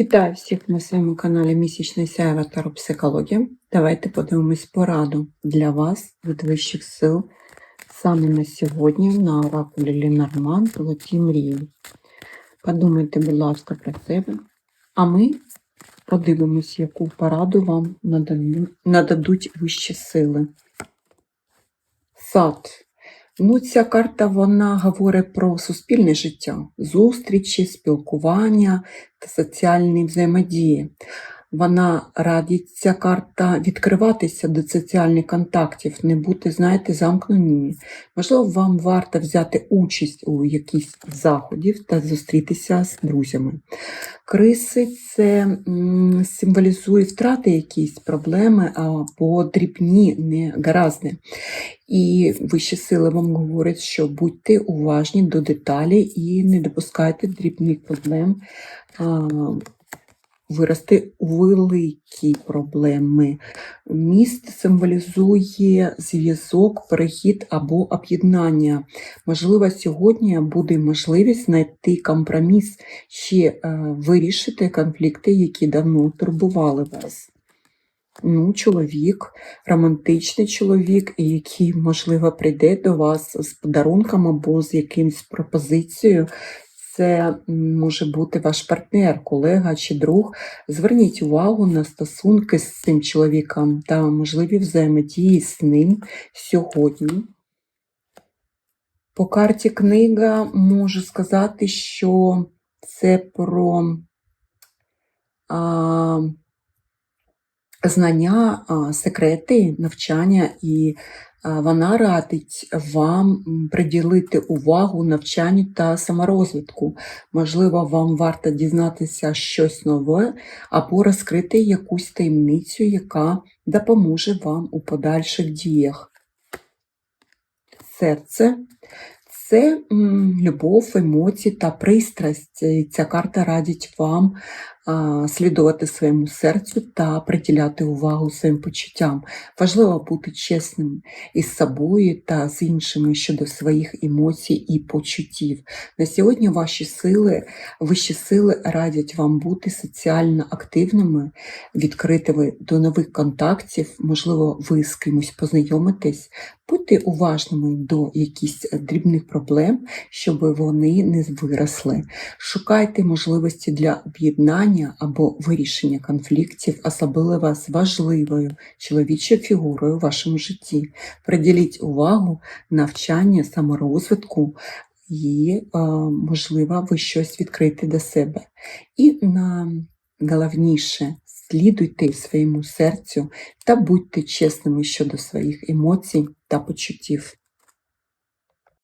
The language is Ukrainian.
Вітаю всіх на своєму каналі Місячний Сяєва Таро Психологія. Давайте подивимось пораду для вас від вищих сил саме на сьогодні на оракулі Лінарман Золоті мрії. Подумайте, будь ласка, про себе, а ми подивимось, яку пораду вам нададуть вищі сили. Сад. Ну, ця карта вона говорить про суспільне життя, зустрічі, спілкування та соціальні взаємодії. Вона радить ця карта відкриватися до соціальних контактів, не бути, знаєте, замкненими. Можливо, вам варто взяти участь у якійсь заходів та зустрітися з друзями. Криси це символізує втрати якісь проблеми або дрібні негаразди. І вищі сили вам говорять, що будьте уважні до деталі і не допускайте дрібних проблем вирости у великі проблеми. Міст символізує зв'язок, перехід або об'єднання. Можливо, сьогодні буде можливість знайти компроміс чи е, вирішити конфлікти, які давно турбували вас. Ну, чоловік, романтичний чоловік, який, можливо, прийде до вас з подарунком або з якимсь пропозицією. Це може бути ваш партнер, колега чи друг. Зверніть увагу на стосунки з цим чоловіком та можливі взаємодії з ним сьогодні. По карті книга можу сказати, що це про а, знання, секрети, навчання, і вона радить вам приділити увагу навчанню та саморозвитку. Можливо, вам варто дізнатися щось нове або розкрити якусь таємницю, яка допоможе вам у подальших діях. Серце це любов, емоції та пристрасть. Ця карта радить вам слідувати своєму серцю та приділяти увагу своїм почуттям. Важливо бути чесним із собою та з іншими щодо своїх емоцій і почуттів. На сьогодні ваші сили, вищі сили радять вам бути соціально активними, відкритими до нових контактів. Можливо, ви з кимось познайомитесь. Будьте уважними до якихось дрібних проблем, щоб вони не виросли. Шукайте можливості для об'єднання або вирішення конфліктів, особливо з важливою чоловічою фігурою в вашому житті. Приділіть увагу навчання, саморозвитку і, е, можливо, ви щось відкрите до себе. І найголовніше, слідуйте своєму серцю та будьте чесними щодо своїх емоцій та почуттів.